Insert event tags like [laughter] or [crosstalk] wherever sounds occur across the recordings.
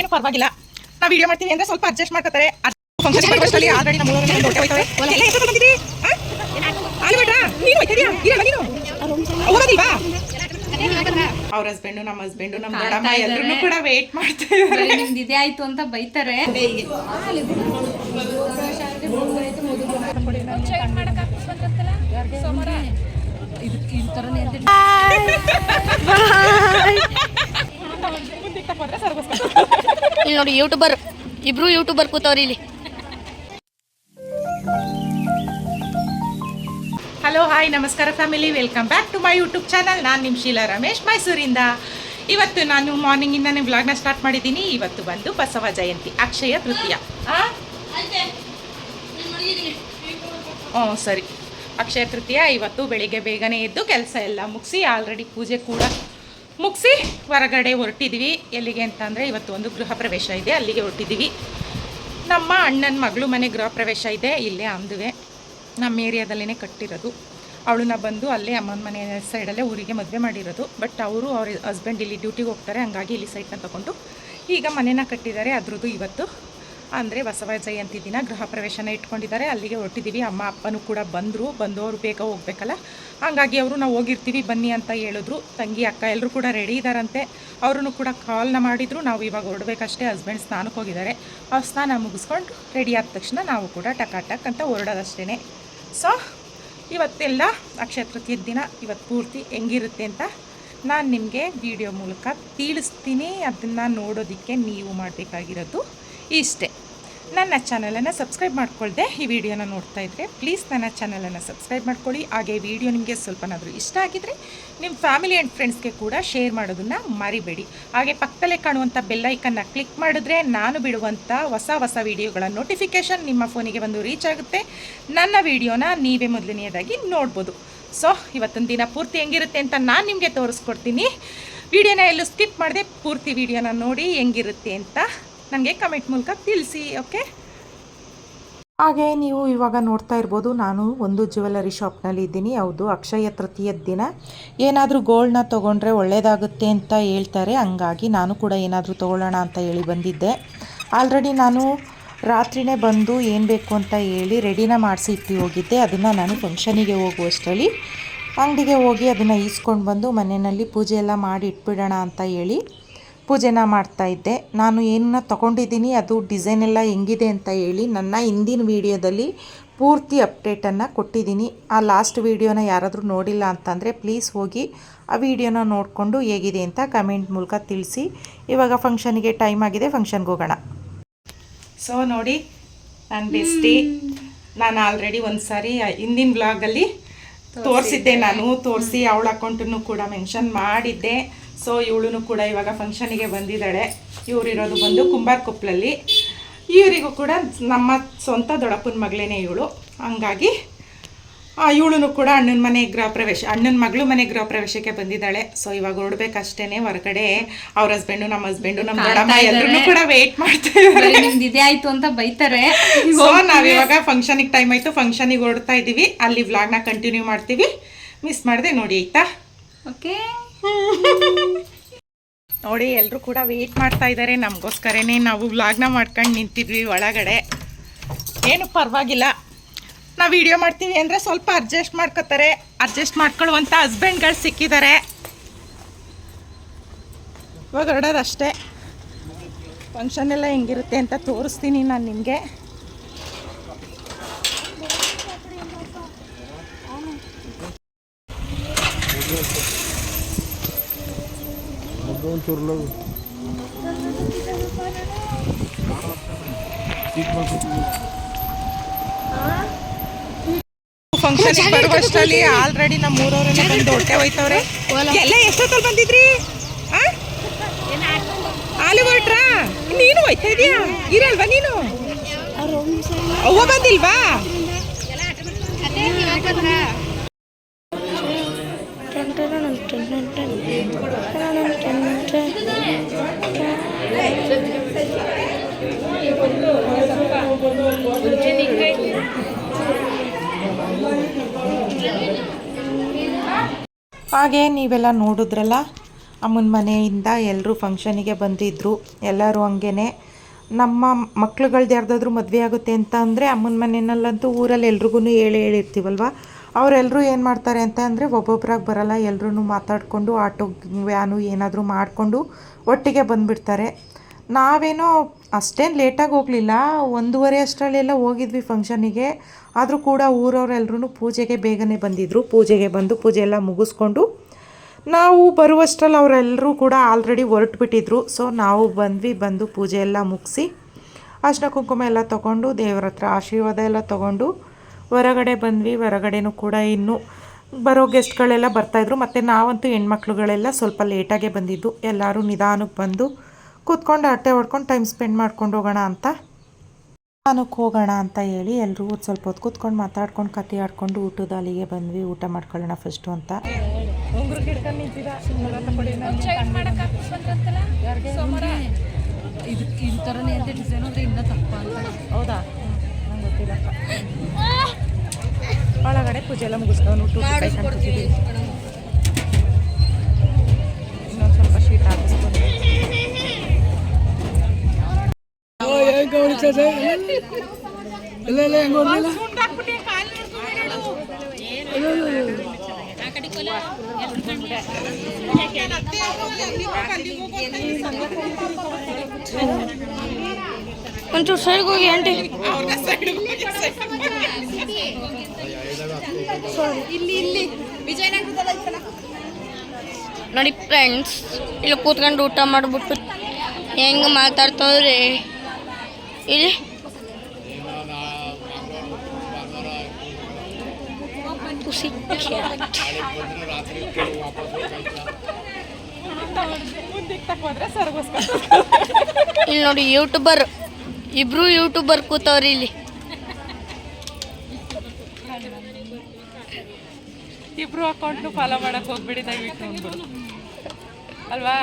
ಏನು ಪರವಾಗಿಲ್ಲ. ನಾವು ವಿಡಿಯೋ ಮಾಡ್ತೀವಿ ಅಂದ್ರೆ ಸ್ವಲ್ಪ ಅಡ್ಜಸ್ಟ್ ಮಾಡ್ಕೊತಾರೆ. ಫಂಕ್ಷನ್ ಬರುವಷ್ಟರಲ್ಲಿ ಆಲ್ರೆಡಿ ನಮ್ಮ ಊರವ್ರು ಎಲ್ಲ ಹೊಟ್ಟೆ ಹೋಯ್ತವೆ. ಎಲ್ಲ ಎಷ್ಟು ಬಂದಿದ್ದೀರಿ ಅಲ್ಲಿ ಬಿಡ್ರಾ ನೀನು ಹೋಯ್ತಿದ್ಯಾ? ಇರಲ್ಲ ನೀನು? ಹೋಗೋದಿಲ್ವಾ? ಅವ್ರ ಹಸ್ಬೆಂಡು ನಮ್ಮ ಹಸ್ಬೆಂಡು ನಮ್ಮ ದೊಡ್ಡಮ್ಮ ಎಲ್ಲರೂ ಕೂಡ ವೇಟ್ ಮಾಡ್ತಾರೆ ನಿಮ್ದು ಇದೇ ಆಯ್ತು ಅಂತ ಬೈತಾರೆ. ಇಲ್ಲಿ ನೋಡಿ ಯೂಟ್ಯೂಬರ್ ಇಬ್ರು ಯೂಟ್ಯೂಬರ್ ಕೂತವ್ರಿ ಇಲ್ಲಿ. ಹಲೋ ಹಾಯ್ ನಮಸ್ಕಾರ family welcome back to my YouTube channel ನಾನು ನಿಮ್ಮ ಶೀಲಾ ರಮೇಶ್ ಮೈಸೂರಿಂದ. ಇವತ್ತು ನಾನು ಮಾರ್ನಿಂಗಿಂದನೇ ವ್ಲಾಗ್ನ ಸ್ಟಾರ್ಟ್ ಮಾಡಿದ್ದೀನಿ. ಇವತ್ತು ಬಂದು ಬಸವ ಜಯಂತಿ ಅಕ್ಷಯ ತೃತೀಯ. ಹ್ಞೂ ಸರಿ. ಅಕ್ಷಯ ತೃತೀಯ ಇವತ್ತು ಬೆಳಿಗ್ಗೆ ಬೇಗನೆ ಎದ್ದು ಕೆಲಸ ಎಲ್ಲ ಮುಗಿಸಿ ಆಲ್ರೆಡಿ ಪೂಜೆ ಕೂಡ ಮುಗಿಸಿ ಹೊರಗಡೆ ಹೊರಟಿದ್ವಿ. ಎಲ್ಲಿಗೆ ಅಂತ ಅಂದರೆ ಇವತ್ತು ಒಂದು ಗೃಹ ಪ್ರವೇಶ ಇದೆ, ಅಲ್ಲಿಗೆ ಹೊರಟಿದ್ದೀವಿ ನಮ್ಮ ಅಣ್ಣನ ಮಗಳು ಮನೆ ಗೃಹ ಪ್ರವೇಶ ಇದೆ, ಇಲ್ಲೇ ಅಂದುವೆ. ನಮ್ಮ ಏರಿಯಾದಲ್ಲೇ ಕಟ್ಟಿರೋದು. ಅವಳನ್ನ ಬಂದು ಅಲ್ಲೇ ಅಮ್ಮನ ಮನೆ ಸೈಡಲ್ಲೇ ಊರಿಗೆ ಮದುವೆ ಮಾಡಿರೋದು. ಬಟ್ ಅವರು ಅವ್ರ ಹಸ್ಬೆಂಡ್ ಇಲ್ಲಿ ಡ್ಯೂಟಿಗೆ ಹೋಗ್ತಾರೆ, ಹಂಗಾಗಿ ಇಲ್ಲಿ ಸೈಟ್ನ ತಗೊಂಡು ಈಗ ಮನೆನ ಕಟ್ಟಿದ್ದಾರೆ. ಅದ್ರದ್ದು ಇವತ್ತು ಅಂದರೆ ಬಸವ ಜಯಂತಿ ದಿನ ಗೃಹ ಪ್ರವೇಶನ ಇಟ್ಕೊಂಡಿದ್ದಾರೆ. ಅಲ್ಲಿಗೆ ಹೊರಟಿದ್ದೀವಿ. ಅಮ್ಮ, ಅಪ್ಪನೂ ಕೂಡ ಬಂದರು. ಬಂದವರು ಬೇಗ ಹೋಗ್ಬೇಕಲ್ಲ? ಹಾಗಾಗಿ ಅವರು, ನಾವು ಹೋಗಿರ್ತೀವಿ, ಬನ್ನಿ ಅಂತ ಹೇಳಿದ್ರು. ತಂಗಿ, ಅಕ್ಕ ಎಲ್ಲರೂ ಕೂಡ ರೆಡಿ ಇದ್ದಾರಂತೆ. ಅವ್ರೂ ಕೂಡ ಕಾಲ್ನ ಮಾಡಿದ್ರು. ನಾವು ಇವಾಗ ಹೊರಡಬೇಕಷ್ಟೇ. ಹಸ್ಬೆಂಡ್ ಸ್ನಾನಕ್ಕೆ ಹೋಗಿದ್ದಾರೆ. ಅವ್ರು ಸ್ನಾನ ಮುಗಿಸ್ಕೊಂಡು ರೆಡಿ ಆದ ತಕ್ಷಣ ನಾವು ಕೂಡ ಟಕಾಟಕ್ ಟಕ್ ಅಂತ ಹೊರಡೋದಷ್ಟೇ ಸೊ ಇವತ್ತೆಲ್ಲ ಅಕ್ಷಯ ದಿನ. ಇವತ್ತು ಪೂರ್ತಿ ಹೆಂಗಿರುತ್ತೆ ಅಂತ ನಾನು ನಿಮಗೆ ವಿಡಿಯೋ ಮೂಲಕ ತಿಳಿಸ್ತೀನಿ. ಅದನ್ನು ನೋಡೋದಕ್ಕೆ ನೀವು ಮಾಡಬೇಕಾಗಿರೋದು ಇಷ್ಟೇ. ನನ್ನ ಚಾನಲನ್ನು ಸಬ್ಸ್ಕ್ರೈಬ್ ಮಾಡಿಕೊಳ್ಳದೆ ಈ ವಿಡಿಯೋನ ನೋಡ್ತಾ ಇದ್ದರೆ ಪ್ಲೀಸ್ ನನ್ನ ಚಾನಲನ್ನು ಸಬ್ಸ್ಕ್ರೈಬ್ ಮಾಡ್ಕೊಳ್ಳಿ. ಹಾಗೆ ವಿಡಿಯೋ ನಿಮಗೆ ಸ್ವಲ್ಪನಾದರೂ ಇಷ್ಟ ಆಗಿದ್ದರೆ ನಿಮ್ಮ ಫ್ಯಾಮಿಲಿ ಆ್ಯಂಡ್ ಫ್ರೆಂಡ್ಸ್ಗೆ ಕೂಡ ಶೇರ್ ಮಾಡೋದನ್ನು ಮರಿಬೇಡಿ. ಹಾಗೆ ಪಕ್ಕದಲ್ಲೇ ಕಾಣುವಂಥ ಬೆಲ್ಲೈಕನ್ನು ಕ್ಲಿಕ್ ಮಾಡಿದ್ರೆ ನಾನು ಬಿಡುವಂಥ ಹೊಸ ಹೊಸ ವಿಡಿಯೋಗಳ ನೋಟಿಫಿಕೇಷನ್ ನಿಮ್ಮ ಫೋನಿಗೆ ಬಂದು ರೀಚ್ ಆಗುತ್ತೆ. ನನ್ನ ವಿಡಿಯೋನ ನೀವೇ ಮೊದಲನೆಯದಾಗಿ ನೋಡ್ಬೋದು. ಸೊ ಇವತ್ತೊಂದು ದಿನ ಪೂರ್ತಿ ಹೆಂಗಿರುತ್ತೆ ಅಂತ ನಾನು ನಿಮಗೆ ತೋರಿಸ್ಕೊಡ್ತೀನಿ. ವಿಡಿಯೋನ ಎಲ್ಲೂ ಸ್ಕಿಪ್ ಮಾಡಿದೆ ಪೂರ್ತಿ ವಿಡಿಯೋನ ನೋಡಿ ಹೆಂಗಿರುತ್ತೆ ಅಂತ ನನಗೆ ಕಮೆಂಟ್ ಮೂಲಕ ತಿಳಿಸಿ ಓಕೆ ಹಾಗೆ ನೀವು ಇವಾಗ ನೋಡ್ತಾ ಇರ್ಬೋದು, ನಾನು ಒಂದು ಜ್ಯುವೆಲರಿ ಶಾಪ್ನಲ್ಲಿ ಇದ್ದೀನಿ. ಹೌದು, ಅಕ್ಷಯ ತೃತೀಯದ ದಿನ. ಏನಾದರೂ ಗೋಲ್ಡ್ನ ತೊಗೊಂಡ್ರೆ ಒಳ್ಳೆಯದಾಗುತ್ತೆ ಅಂತ ಹೇಳ್ತಾರೆ. ಹಂಗಾಗಿ ನಾನು ಕೂಡ ಏನಾದರೂ ತೊಗೊಳ್ಳೋಣ ಅಂತ ಹೇಳಿ ಬಂದಿದ್ದೆ. ಆಲ್ರೆಡಿ ನಾನು ರಾತ್ರಿನೇ ಬಂದು ಏನು ಬೇಕು ಅಂತ ಹೇಳಿ ರೆಡಿನ ಮಾಡಿಸಿ ಇಟ್ಟು ಹೋಗಿದ್ದೆ. ಅದನ್ನು ನಾನು ಫಂಕ್ಷನಿಗೆ ಹೋಗುವಷ್ಟರಲ್ಲಿ. ಅಂಗಡಿಗೆ ಹೋಗಿ ಅದನ್ನು ಈಸ್ಕೊಂಡು ಬಂದು ಮನೆಯಲ್ಲಿ ಪೂಜೆ ಎಲ್ಲ ಮಾಡಿ ಇಟ್ಬಿಡೋಣ ಅಂತ ಹೇಳಿ. ಪೂಜೆನ ಮಾಡ್ತಾ ಇದ್ದೆ. ನಾನು ಏನನ್ನ ತೊಗೊಂಡಿದ್ದೀನಿ, ಅದು ಡಿಸೈನ್ ಎಲ್ಲ ಹೆಂಗಿದೆ ಅಂತ ಹೇಳಿ ನನ್ನ ಹಿಂದಿನ ವೀಡಿಯೋದಲ್ಲಿ ಪೂರ್ತಿ ಅಪ್ಡೇಟನ್ನು ಕೊಟ್ಟಿದ್ದೀನಿ. ಆ ಲಾಸ್ಟ್ ವೀಡಿಯೋನ ಯಾರಾದರೂ ನೋಡಿಲ್ಲ ಅಂತಂದರೆ ಪ್ಲೀಸ್ ಹೋಗಿ ಆ ವಿಡಿಯೋನ ನೋಡಿಕೊಂಡು ಹೇಗಿದೆ ಅಂತ ಕಮೆಂಟ್ ಮೂಲಕ ತಿಳಿಸಿ. ಇವಾಗ ಫಂಕ್ಷನಿಗೆ ಟೈಮ್ ಆಗಿದೆ ಫಂಕ್ಷನ್ಗೆ ಹೋಗೋಣ. ಸೊ ನೋಡಿ, ನಾನು ಬೆಸ್ಟಿ ನಾನು ಆಲ್ರೆಡಿ ಒಂದು ಸಾರಿ ಹಿಂದಿನ ಬ್ಲಾಗಲ್ಲಿ ತೋರಿಸಿದ್ದೆ ನಾನು. ತೋರಿಸಿ ಅವಳ ಅಕೌಂಟನ್ನು ಕೂಡ ಮೆನ್ಷನ್ ಮಾಡಿದ್ದೆ. ಸೊ ಇವಳು ಕೂಡ ಇವಾಗ ಫಂಕ್ಷನಿಗೆ ಬಂದಿದ್ದಾಳೆ. ಇವರಿರೋದು ಬಂದು ಕುಂಬಾರ್ ಕೊಪ್ಪಲಲ್ಲಿ ಇವರಿಗೂ ಕೂಡ ನಮ್ಮ ಸ್ವಂತ ದೊಡ್ಡಪ್ಪನ ಮಗಳೇನೆ ಇವಳು. ಹಂಗಾಗಿ ಇವಳು ಕೂಡ ಅಣ್ಣನ ಮನೆ ಗೃಹ ಪ್ರವೇಶ ಅಣ್ಣನ ಮಗಳು ಮನೆ ಗೃಹ ಪ್ರವೇಶಕ್ಕೆ ಬಂದಿದ್ದಾಳೆ. ಸೊ ಇವಾಗ ಹೊರಡ್ಬೇಕಷ್ಟೇನೆ ಹೊರಗಡೆ ಅವ್ರ ಹಸ್ಬೆಂಡು ನಮ್ಮ ಹಸ್ಬೆಂಡು ನಮ್ಮ ದೊಡ್ಡಮ್ಮ ಎಲ್ಲರೂ ಕೂಡ ವೇಟ್ ಮಾಡ್ತಾ ಇದ್ದಾರೆ. ಇದೇ ಆಯ್ತು ಅಂತ ಬೈತಾರೆ. ಸೊ ನಾವಿವಾಗ ಫಂಕ್ಷನಿಗೆ ಟೈಮ್ ಆಯ್ತು. ಫಂಕ್ಷನಿಗೆ ಹೊರಡ್ತಾ ಇದ್ದೀವಿ ಅಲ್ಲಿ ವ್ಲಾಗ್ನ ಕಂಟಿನ್ಯೂ ಮಾಡ್ತೀವಿ. ಮಿಸ್ ಮಾಡಿದೆ ನೋಡಿ ಆಯ್ತಾ? ಓಕೆ [laughs] ನೋಡಿ ಎಲ್ಲರೂ ಕೂಡ ವೇಟ್ ಮಾಡ್ತಾ ಇದ್ದಾರೆ. ನಮಗೋಸ್ಕರನೇ ನಾವು ವ್ಲಾಗ್ನ ಮಾಡ್ಕೊಂಡು ನಿಂತಿದ್ವಿ ಒಳಗಡೆ. ಏನು ಪರವಾಗಿಲ್ಲ. ನಾವು ವಿಡಿಯೋ ಮಾಡ್ತೀವಿ ಅಂದರೆ ಸ್ವಲ್ಪ ಅಡ್ಜಸ್ಟ್ ಮಾಡ್ಕೋತಾರೆ. ಅಡ್ಜಸ್ಟ್ ಮಾಡ್ಕೊಳ್ಳುವಂಥ ಹಸ್ಬೆಂಡ್ಗಳು ಸಿಕ್ಕಿದ್ದಾರೆ. ಇವಾಗ ಹೊರಡೋದಷ್ಟೇ ಫಂಕ್ಷನ್ ಎಲ್ಲ ಹೆಂಗಿರುತ್ತೆ ಅಂತ ತೋರಿಸ್ತೀನಿ ನಾನು ನಿಮಗೆ. ಫಂಕ್ಷನ್ ಬರುವಷ್ಟರಲ್ಲಿ ಆಲ್ರೆಡಿ ನಮ್ಮ ಊರವರೆಲ್ಲ ಬಂದು ಹೊಟ್ಟೆ ಹೋಯ್ತವ್ರೆ. ಎಲ್ಲ ಎಷ್ಟೊತ್ತಲ್ಲಿ ಬಂದಿದ್ರಿ? ಆಲಿ ಹೊರಟ್ರಾ ನೀನು ಹೋಯ್ತಾ ಇದೀಯಾ? ಇರಲ್ವಾ ನೀನು? ಅವ್ವ ಬಂದಿಲ್ವಾ? ಹಾಗೆ ನೀವೆಲ್ಲ ನೋಡಿದ್ರಲ್ಲ, ಅಮ್ಮನ ಮನೆಯಿಂದ ಎಲ್ಲರೂ ಫಂಕ್ಷನಿಗೆ ಬಂದಿದ್ದರು ಎಲ್ಲರೂ ಹಂಗೇ ನಮ್ಮ ಮಕ್ಳುಗಳ್ದು ಯಾರ್ದಾದ್ರೂ ಮದುವೆ ಆಗುತ್ತೆ ಅಂತ ಅಂದರೆ ಅಮ್ಮನ ಮನೆಯಲ್ಲಂತೂ ಊರಲ್ಲಿ ಎಲ್ರಿಗೂ ಹೇಳಿ ಹೇಳಿರ್ತೀವಲ್ವ? ಅವರೆಲ್ಲರೂ ಏನು ಮಾಡ್ತಾರೆ ಅಂತ ಅಂದರೆ ಒಬ್ಬೊಬ್ಬರಾಗಿ ಬರಲ್ಲ ಎಲ್ಲರೂ ಮಾತಾಡಿಕೊಂಡು ಆಟೋ, ವ್ಯಾನು ಏನಾದರೂ ಮಾಡಿಕೊಂಡು ಒಟ್ಟಿಗೆ ಬಂದುಬಿಡ್ತಾರೆ. ನಾವೇನೋ ಅಷ್ಟೇನು ಲೇಟಾಗಿ ಹೋಗಲಿಲ್ಲ, ಒಂದೂವರೆ ಅಷ್ಟರಲ್ಲೆಲ್ಲ ಹೋಗಿದ್ವಿ ಫಂಕ್ಷನಿಗೆ ಆದರೂ ಕೂಡ ಊರವರೆಲ್ಲರೂ ಪೂಜೆಗೆ ಬೇಗನೆ ಬಂದಿದ್ದರು ಪೂಜೆಗೆ ಬಂದು ಪೂಜೆ ಎಲ್ಲ ಮುಗಿಸ್ಕೊಂಡು ನಾವು ಬರುವಷ್ಟರಲ್ಲಿ ಅವರೆಲ್ಲರೂ ಕೂಡ ಆಲ್ರೆಡಿ ಹೊರಟುಬಿಟ್ಟಿದ್ರು. ಸೊ ನಾವು ಬಂದ್ವಿ, ಬಂದು ಪೂಜೆ ಎಲ್ಲ ಮುಗಿಸಿ ಅರ್ಶಿನ ಕುಂಕುಮ ಎಲ್ಲ ತೊಗೊಂಡು ದೇವರ ಹತ್ರ ಆಶೀರ್ವಾದ ಎಲ್ಲ ತೊಗೊಂಡು ಹೊರಗಡೆ ಬಂದ್ವಿ. ಹೊರಗಡೆನೂ ಕೂಡ ಇನ್ನೂ ಬರೋ ಗೆಸ್ಟ್ಗಳೆಲ್ಲ ಬರ್ತಾಯಿದ್ರು ಮತ್ತು ನಾವಂತೂ ಹೆಣ್ಮಕ್ಳುಗಳೆಲ್ಲ ಸ್ವಲ್ಪ ಲೇಟಾಗೆ ಬಂದಿದ್ದು. ಎಲ್ಲರೂ ನಿಧಾನಕ್ಕೆ ಬಂದು ಕೂತ್ಕೊಂಡು ಅಟ್ಟೆ ಹೊಡ್ಕೊಂಡು ಟೈಮ್ ಸ್ಪೆಂಡ್ ಮಾಡ್ಕೊಂಡು ಹೋಗೋಣ ಅಂತ. ನಿಧಾನಕ್ಕೆ ಹೋಗೋಣ ಅಂತ ಹೇಳಿ ಎಲ್ಲರೂ ಸ್ವಲ್ಪ ಹೊತ್ತು ಕೂತ್ಕೊಂಡು ಮಾತಾಡ್ಕೊಂಡು ಕತೆ ಆಡ್ಕೊಂಡು ಊಟದ ಅಲ್ಲಿಗೆ ಬಂದ್ವಿ. ಊಟ ಮಾಡ್ಕೊಳ್ಳೋಣ ಫಸ್ಟು ಅಂತ. ಇದು ಈ ಥರನೇ ಅಂತ ಡಿಸೈನ್ ಅಂದರೆ ಇನ್ನೂ ತಪ್ಪ ಅಂತ. ಹೌದಾ? ನಂಗೆ ಗೊತ್ತಿಲ್ಲಪ್ಪ ಒಳಗಡೆ ಪೂಜೆ ಎಲ್ಲ ಮುಗಿಸ್ಕೊಂಡು ಊಟ ಒಂಚೂರು ಸೈಡ್ಗೆ ಹೋಗಿ ಆಂಟಿ ನೋಡಿ ಫ್ರೆಂಡ್ಸ್ ಇಲ್ಲಿ ಕೂತ್ಕೊಂಡು ಊಟ ಮಾಡ್ಬಿಟ್ಟು ಹೆಂಗೆ ಮಾತಾಡ್ತವ್ರೆ ಇಲ್ಲಿ? ಪುಸಿ ಇಲ್ಲಿ ನೋಡಿ ಯೂಟ್ಯೂಬರ್. ಇಬ್ರು ಯೂಟ್ಯೂಬರ್ ಕೂತವ್ರಿ ಇಲ್ಲಿ. ಇಬ್ರು ಅಕೌಂಟ್ ಫಾಲೋ ಮಾಡಕ್ ಹೋಗ್ಬಿಡಿ ದಯವಿಟ್ಟು ಅಲ್ವಾ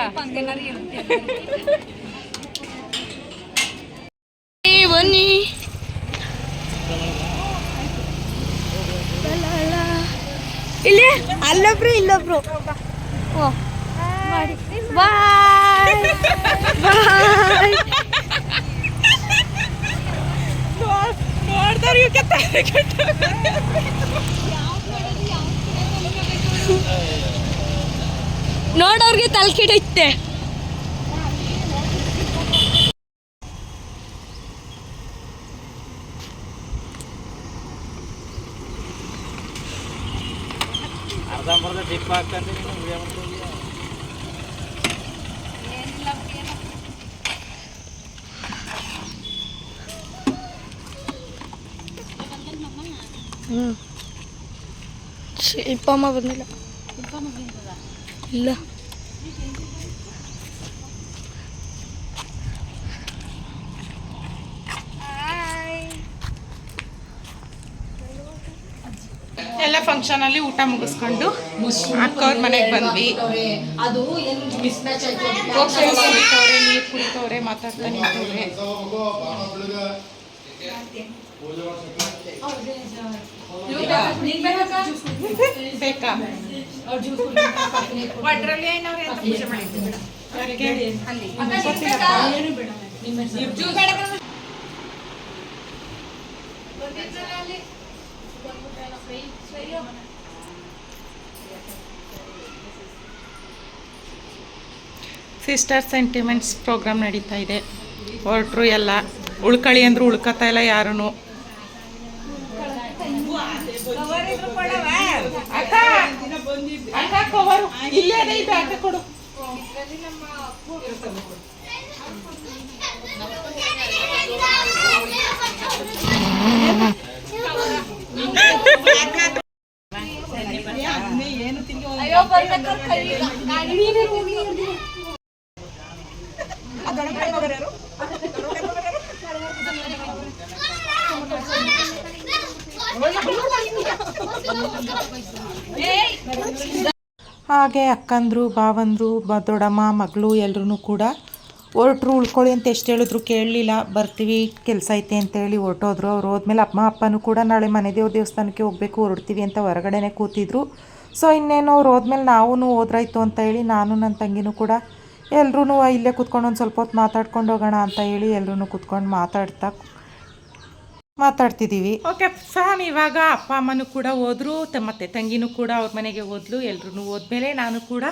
ಏ, ಬನ್ನಿ ಇಲ್ಲಿ ಅಲ್ಲೊಬ್ರು ಇಲ್ಲೊಬ್ರು. ಓ ಬಾಯ್. ಬಾಯ್. ನೋಡ್ದವ್ರು ಇವಕ್ಕೆ ತಲೆ ಕೆಟ್ಟು ನೋಡೋರ್ಗೆ ತಲೆ ಕೆಡೈತೆ ಅರ್ಧಂಬರ್ಧ ಡಿಪ್ ಹಾಕ್ತಾನೆ ಹ್ಞೂ ಇಪ್ಪಮ್ಮ ಬಂದಿಲ್ಲ ಇಲ್ಲ ಎಲ್ಲ ಫಂಕ್ಷನ್ ಅಲ್ಲಿ ಊಟ ಮುಗಿಸ್ಕೊಂಡು ಅಕ್ಕವ್ರ ಮನೆಗೆ ಬಂದ್ವಿ. ಕುಡಿತವ್ರೆ ನೀರು ಕುಡಿತವ್ರೆ ಮಾತಾಡ್ತಾ ನಿಂತವ್ರೆ. ಬೇಕಾ? ಯಾರಿಗೆ? ಗೊತ್ತಿಲ್ಲಪ್ಪ. ಸಿಸ್ಟರ್ ಸೆಂಟಿಮೆಂಟ್ಸ್ ಪ್ರೋಗ್ರಾಮ್ ನಡೀತಾ ಇದೆ. ಹೊರಟ್ರು ಎಲ್ಲ ಉಳ್ಕಳಿ ಅಂದ್ರು ಉಳ್ಕತಾ ಇಲ್ಲ ಯಾರೂ ಕೊಡು ಹಾಗೆ ಅಕ್ಕಂದರು ಬಾವಂದರು ಬ ದೊಡ್ಡಮ್ಮ ಮಗಳು ಎಲ್ಲರೂ ಕೂಡ ಹೊರಟ್ರು ಉಳ್ಕೊಳ್ಳಿ ಅಂತ ಎಷ್ಟು ಹೇಳಿದ್ರು ಕೇಳಲಿಲ್ಲ. ಬರ್ತೀವಿ, ಕೆಲಸ ಐತೆ ಅಂತೇಳಿ ಹೊರಟೋದ್ರು. ಅವ್ರು ಹೋದ್ಮೇಲೆ ಅಮ್ಮ ಅಪ್ಪನೂ ಕೂಡ ನಾಳೆ ಮನೆ ದೇವ್ರ ದೇವಸ್ಥಾನಕ್ಕೆ ಹೋಗಬೇಕು, ಹೊರಡ್ತೀವಿ ಅಂತ ಹೊರಗಡೆನೆ ಕೂತಿದ್ರು. ಸೊ ಇನ್ನೇನು ಅವ್ರು ಹೋದ್ಮೇಲೆ ನಾವೂ ಹೋದ್ರಾಯ್ತು ಅಂತ ಹೇಳಿ, ನಾನು ನನ್ನ ತಂಗಿನೂ ಕೂಡ ಎಲ್ಲರೂ ಇಲ್ಲೇ ಕೂತ್ಕೊಂಡು ಒಂದು ಸ್ವಲ್ಪ ಹೊತ್ತು ಮಾತಾಡ್ಕೊಂಡು ಹೋಗೋಣ ಅಂತ ಹೇಳಿ ಎಲ್ಲರೂ ಕೂತ್ಕೊಂಡು ಮಾತಾಡ್ತಾ ಮಾತಾಡ್ತಿದ್ದೀವಿ. ಓಕೆ ಫ್ಯಾಮ್ ಇವಾಗ ಅಪ್ಪ ಅಮ್ಮನೂ ಕೂಡ ಹೋದ್ರು ಮತ್ತೆ ತಂಗಿನೂ ಕೂಡ ಅವ್ರ ಮನೆಗೆ ಹೋದ್ಲು ಎಲ್ರೂ ಹೋದ್ಮೇಲೆ ನಾನು ಕೂಡ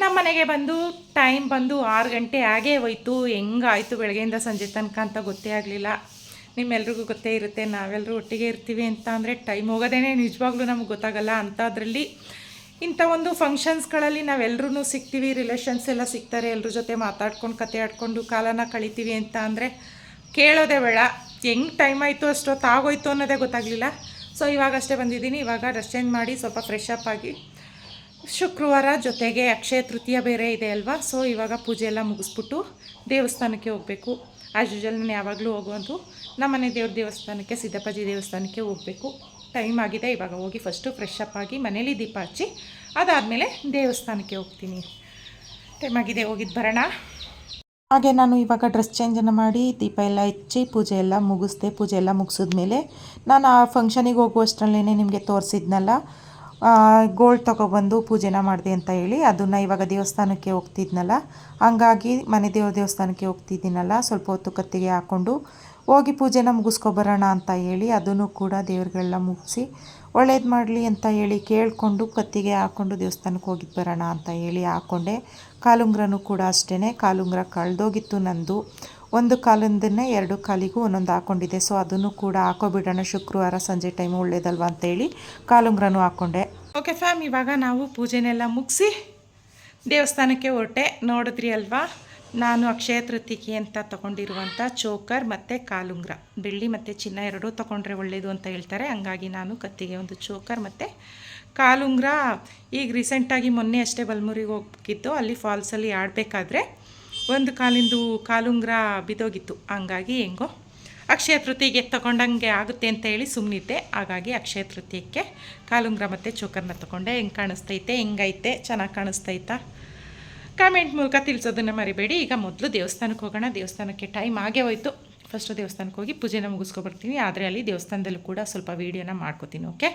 ನಮ್ಮ ಮನೆಗೆ ಬಂದು ಟೈಮ್ ಬಂದು ಆರು ಗಂಟೆ ಆಗೇ ಹೋಯ್ತು. ಹೆಂಗಾಯಿತು ಬೆಳಗ್ಗೆಯಿಂದ ಸಂಜೆ ತನಕ ಅಂತ ಗೊತ್ತೇ ಆಗಲಿಲ್ಲ. ನಿಮ್ಮೆಲ್ರಿಗೂ ಗೊತ್ತೇ ಇರುತ್ತೆ ನಾವೆಲ್ಲರೂ ಒಟ್ಟಿಗೆ ಇರ್ತೀವಿ ಅಂತ ಅಂದರೆ ಟೈಮ್ ಹೋಗೋದೇ ನಿಜವಾಗ್ಲೂ ನಮ್ಗೆ ಗೊತ್ತಾಗಲ್ಲ ಅಂಥದ್ರಲ್ಲಿ. ಇಂಥ ಒಂದು ಫಂಕ್ಷನ್ಸ್ಗಳಲ್ಲಿ ನಾವೆಲ್ಲರೂ ಸಿಗ್ತೀವಿ ರಿಲೇಷನ್ಸ್ ಎಲ್ಲ ಸಿಗ್ತಾರೆ ಎಲ್ಲರ ಜೊತೆ ಮಾತಾಡ್ಕೊಂಡು, ಕತೆ ಆಡ್ಕೊಂಡು, ಕಾಲನ ಕಳಿತೀವಿ ಅಂತ ಅಂದರೆ ಕೇಳೋದೇ ಬೇಡ. ಹೆಂಗೆ ಟೈಮ್ ಆಯಿತು ಅಷ್ಟೊತ್ತು ಆಗೋಯ್ತು ಅನ್ನೋದೇ ಗೊತ್ತಾಗಲಿಲ್ಲ. ಸೊ ಇವಾಗಷ್ಟೇ ಬಂದಿದ್ದೀನಿ. ಇವಾಗ ಡ್ರೆಸ್ ಚೇಂಜ್ ಮಾಡಿ ಸ್ವಲ್ಪ ಫ್ರೆಶ್ ಅಪ್ ಆಗಿ ಶುಕ್ರವಾರ ಜೊತೆಗೆ ಅಕ್ಷಯ ತೃತೀಯ ಬೇರೆ ಇದೆ ಅಲ್ವಾ? ಸೊ ಇವಾಗ ಪೂಜೆ ಎಲ್ಲ ಮುಗಿಸ್ಬಿಟ್ಟು ದೇವಸ್ಥಾನಕ್ಕೆ ಹೋಗಬೇಕು. ಆ್ಯಸ್ ಯೂಶಲ್ ನಾನು ಯಾವಾಗಲೂ ನಮ್ಮ ನಮ್ಮನೆ ದೇವ್ರ ದೇವಸ್ಥಾನಕ್ಕೆ, ಸಿದ್ದಪ್ಪಾಜಿ ದೇವಸ್ಥಾನಕ್ಕೆ ಹೋಗಬೇಕು. ಟೈಮ್ ಆಗಿದೆ. ಇವಾಗ ಹೋಗಿ ಫಸ್ಟು ಫ್ರೆಶ್ ಅಪ್ ಆಗಿ ಮನೇಲಿ ದೀಪ ಹಚ್ಚಿ ಅದಾದಮೇಲೆ ದೇವಸ್ಥಾನಕ್ಕೆ ಹೋಗ್ತೀನಿ. ಟೈಮ್ ಆಗಿದೆ. ಹೋಗಿದ್ದು ಬರೋಣ. ಹಾಗೆ ನಾನು ಇವಾಗ ಡ್ರೆಸ್ ಚೇಂಜನ್ನು ಮಾಡಿ ದೀಪ ಎಲ್ಲ ಹಚ್ಚಿ ಪೂಜೆ ಎಲ್ಲ ಮುಗಿಸ್ದೆ, ಪೂಜೆ ಎಲ್ಲ ಮುಗಿಸಿದ್ಮೇಲೆ ನಾನು ಆ ಫಂಕ್ಷನಿಗೆ ಹೋಗುವಷ್ಟರಲ್ಲೇ ನಿಮಗೆ ತೋರಿಸಿದ್ನಲ್ಲ ಗೋಲ್ಡ್ ತೊಗೊಬಂದು ಪೂಜೆನ ಮಾಡಿದೆ ಅಂತ ಹೇಳಿ ಅದನ್ನು ಇವಾಗ ದೇವಸ್ಥಾನಕ್ಕೆ ಹೋಗ್ತಿದ್ನಲ್ಲ, ಹಂಗಾಗಿ ಮನೆ ದೇವ್ರ ದೇವಸ್ಥಾನಕ್ಕೆ ಹೋಗ್ತಿದ್ದೀನಲ್ಲ, ಸ್ವಲ್ಪ ಹೊತ್ತು ಕತ್ತಿಗೆ ಹಾಕ್ಕೊಂಡು ಹೋಗಿ ಪೂಜೆನ ಮುಗಿಸ್ಕೊಬರೋಣ ಅಂತ ಹೇಳಿ ಅದನ್ನು ಕೂಡ ದೇವ್ರಿಗೆಲ್ಲ ಮುಗಿಸಿ, ಒಳ್ಳೇದು ಮಾಡಲಿ ಅಂತ ಹೇಳಿ ಕೇಳಿಕೊಂಡು ಕತ್ತಿಗೆ ಹಾಕ್ಕೊಂಡು ದೇವಸ್ಥಾನಕ್ಕೆ ಹೋಗಿದ್ದು ಬರೋಣ ಅಂತ ಹೇಳಿ ಹಾಕ್ಕೊಂಡೆ ಕಾಲುಂಗ್ರನೂ ಕೂಡ ಅಷ್ಟೇ ಕಾಲುಂಗ್ರ ಕಳೆದೋಗಿತ್ತು ನಂದು. ಒಂದು ಕಾಲಿಂದನೇ ಎರಡು ಕಾಲಿಗೂ ಒಂದೊಂದು ಹಾಕ್ಕೊಂಡಿದ್ದೆ ಸೊ ಅದನ್ನು ಕೂಡ ಹಾಕೋಬಿಡೋಣ, ಶುಕ್ರವಾರ ಸಂಜೆ ಟೈಮ್ ಒಳ್ಳೇದಲ್ವ ಅಂತೇಳಿ ಕಾಲುಂಗ್ರನೂ ಹಾಕ್ಕೊಂಡೆ ಓಕೆ ಫ್ಯಾಮ್ ಇವಾಗ ನಾವು ಪೂಜೆನೆಲ್ಲ ಮುಗಿಸಿ ದೇವಸ್ಥಾನಕ್ಕೆ ಹೊರಟೆ. ನೋಡಿದ್ರಿ ಅಲ್ವಾ? ನಾನು ಅಕ್ಷಯ ತೃತೀಯಕ್ಕೆ ಅಂತ ತಗೊಂಡಿರುವಂಥ ಚೋಕರ್ ಮತ್ತು ಕಾಲುಂಗ್ರ. ಬೆಳ್ಳಿ ಮತ್ತು ಚಿನ್ನ ಎರಡೂ ತಗೊಂಡ್ರೆ ಒಳ್ಳೆಯದು ಅಂತ ಹೇಳ್ತಾರೆ. ಹಂಗಾಗಿ ನಾನು ಕತ್ತಿಗೆ ಒಂದು ಚೋಕರ್ ಮತ್ತು ಕಾಲುಂಗ್ರ. ಈಗ ರೀಸೆಂಟಾಗಿ ಮೊನ್ನೆ ಅಷ್ಟೇ ಬಲ್ಮೂರಿಗೆ ಹೋಗಿದ್ದು ಅಲ್ಲಿ ಫಾಲ್ಸಲ್ಲಿ ಆಡಬೇಕಾದ್ರೆ ಒಂದು ಕಾಲಿಂದು ಕಾಲುಂಗ್ರ ಬಿದ್ದೋಗಿತ್ತು. ಹಂಗಾಗಿ ಹೆಂಗೋ ಅಕ್ಷಯ ತೃತೀಯಗೆ ತಗೊಂಡಂಗೆ ಆಗುತ್ತೆ ಅಂತ ಹೇಳಿ ಸುಮ್ಮನಿದ್ದೆ ಹಾಗಾಗಿ ಅಕ್ಷಯ ತೃತೀಯಕ್ಕೆ ಕಾಲುಂಗ್ರ ಮತ್ತು ಚೋಕರ್ನ ತಗೊಂಡೆ. ಹೆಂಗೆ ಕಾಣಿಸ್ತೈತೆ? ಹೆಂಗೈತೆ? ಚೆನ್ನಾಗಿ ಕಾಣಿಸ್ತೈತಾ? ಕಾಮೆಂಟ್ ಮೂಲಕ ತಿಳಿಸೋದನ್ನು ಮರಿಬೇಡಿ. ಈಗ ಮೊದಲು ದೇವಸ್ಥಾನಕ್ಕೆ ಹೋಗೋಣ. ದೇವಸ್ಥಾನಕ್ಕೆ ಟೈಮ್ ಆಗೇ ಹೋಯ್ತು. ಫಸ್ಟು ದೇವಸ್ಥಾನಕ್ಕೆ ಹೋಗಿ ಪೂಜೆನ ಮುಗಿಸ್ಕೊಬರ್ತೀನಿ. ಆದರೆ ಅಲ್ಲಿ ದೇವಸ್ಥಾನದಲ್ಲೂ ಕೂಡ ಸ್ವಲ್ಪ ವೀಡಿಯೋನ ಮಾಡ್ಕೋತೀನಿ ಓಕೆ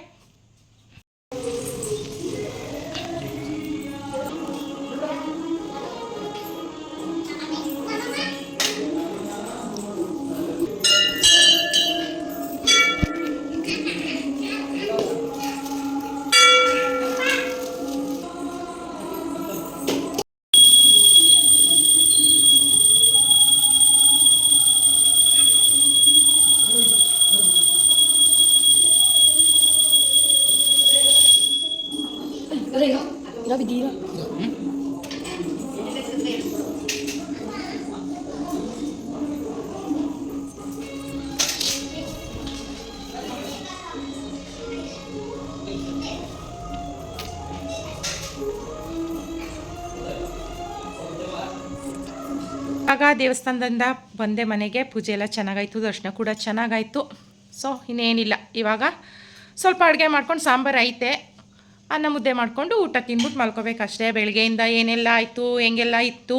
ಆಗ ದೇವಸ್ಥಾನದಿಂದ ಬಂದೆ ಮನೆಗೆ, ಪೂಜೆ ಎಲ್ಲ ಚೆನ್ನಾಗಾಯಿತು, ದರ್ಶನ ಕೂಡ ಚೆನ್ನಾಗಾಯಿತು. ಸೊ ಇನ್ನೇನಿಲ್ಲ. ಇವಾಗ ಸ್ವಲ್ಪ ಅಡುಗೆ ಮಾಡ್ಕೊಂಡು ಸಾಂಬಾರು ಐತೆ. ಅನ್ನ ಮುದ್ದೆ ಮಾಡಿಕೊಂಡು ಊಟ ತಿನ್ಬಿಟ್ಟು ಮಲ್ಕೋಬೇಕಷ್ಟೇ ಬೆಳಗ್ಗೆಯಿಂದ ಏನೆಲ್ಲ ಆಯಿತು, ಹೆಂಗೆಲ್ಲ ಇತ್ತು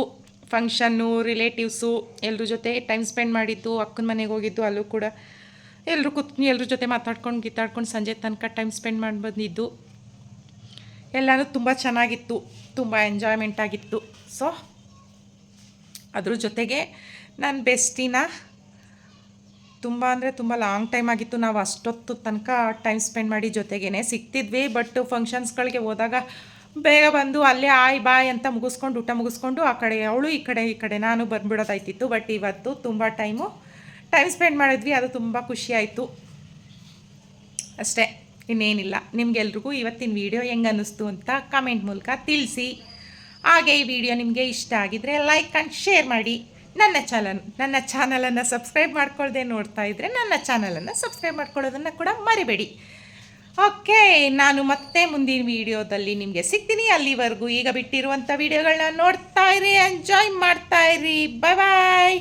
ಫಂಕ್ಷನ್ನು ರಿಲೇಟಿವ್ಸು ಎಲ್ಲರ ಜೊತೆ ಟೈಮ್ ಸ್ಪೆಂಡ್ ಮಾಡಿದ್ದು, ಅಕ್ಕನ ಮನೆಗೆ ಹೋಗಿದ್ದು, ಅಲ್ಲೂ ಕೂಡ ಎಲ್ಲರೂ ಕೂತ್ ಎಲ್ಲರ ಜೊತೆ ಮಾತಾಡ್ಕೊಂಡು, ಗೀತಾಡ್ಕೊಂಡು ಸಂಜೆ ತನಕ ಟೈಮ್ ಸ್ಪೆಂಡ್ ಮಾಡಿ ಬಂದಿದ್ದು. ಎಲ್ಲನೂ ತುಂಬ ಚೆನ್ನಾಗಿತ್ತು. ತುಂಬ ಎಂಜಾಯ್ಮೆಂಟ್ ಆಗಿತ್ತು. ಸೊ ಅದ್ರ ಜೊತೆಗೆ ನನ್ನ ಬೆಸ್ಟಿನ ತುಂಬ ಅಂದರೆ ತುಂಬ ಲಾಂಗ್ ಟೈಮ್ ಆಗಿತ್ತು. ನಾವು ಅಷ್ಟೊತ್ತು ತನಕ ಟೈಮ್ ಸ್ಪೆಂಡ್ ಮಾಡಿ ಜೊತೆಗೇ ಸಿಗ್ತಿದ್ವಿ ಬಟ್ ಫಂಕ್ಷನ್ಸ್ಗಳಿಗೆ ಹೋದಾಗ ಬೇಗ ಬಂದು ಅಲ್ಲೇ ಆಯ್, ಬಾಯ್ ಅಂತ ಮುಗಿಸ್ಕೊಂಡು, ಊಟ ಮುಗಿಸ್ಕೊಂಡು ಆ ಕಡೆ ಅವಳು, ಈ ಕಡೆ ಈ ಕಡೆ ನಾನು ಬಂದುಬಿಡೋದಾಯ್ತಿತ್ತು. ಬಟ್ ಇವತ್ತು ತುಂಬ ಟೈಮು ಟೈಮ್ ಸ್ಪೆಂಡ್ ಮಾಡಿದ್ವಿ. ಅದು ತುಂಬ ಖುಷಿ ಆಯಿತು. ಅಷ್ಟೇ, ಇನ್ನೇನಿಲ್ಲ. ನಿಮಗೆಲ್ರಿಗೂ ಇವತ್ತಿನ ವಿಡಿಯೋ ಹೆಂಗೆ ಅನ್ನಿಸ್ತು ಅಂತ ಕಮೆಂಟ್ ಮೂಲಕ ತಿಳಿಸಿ. ಹಾಗೆ ಈ ವಿಡಿಯೋ ನಿಮಗೆ ಇಷ್ಟ ಆಗಿದರೆ ಲೈಕ್ ಆ್ಯಂಡ್ ಶೇರ್ ಮಾಡಿ. ನನ್ನ ಚಾನಲ್, ನನ್ನ ಚಾನಲನ್ನು ಸಬ್ಸ್ಕ್ರೈಬ್ ಮಾಡ್ಕೊಳ್ಳದೆ ನೋಡ್ತಾ ಇದ್ದರೆ ನನ್ನ ಚಾನಲನ್ನು ಸಬ್ಸ್ಕ್ರೈಬ್ ಮಾಡ್ಕೊಳ್ಳೋದನ್ನು ಕೂಡ ಮರಿಬೇಡಿ. ಓಕೆ ನಾನು ಮತ್ತೆ ಮುಂದಿನ ವಿಡಿಯೋದಲ್ಲಿ ನಿಮಗೆ ಸಿಗ್ತೀನಿ ಅಲ್ಲಿವರೆಗೂ. ಈಗ ಬಿಟ್ಟಿರುವಂಥ ವಿಡಿಯೋಗಳನ್ನ ನೋಡ್ತಾ ಇರಿ ಎಂಜಾಯ್ ಮಾಡ್ತಾ ಇರಿ. ಬಾಯ್ ಬಾಯ್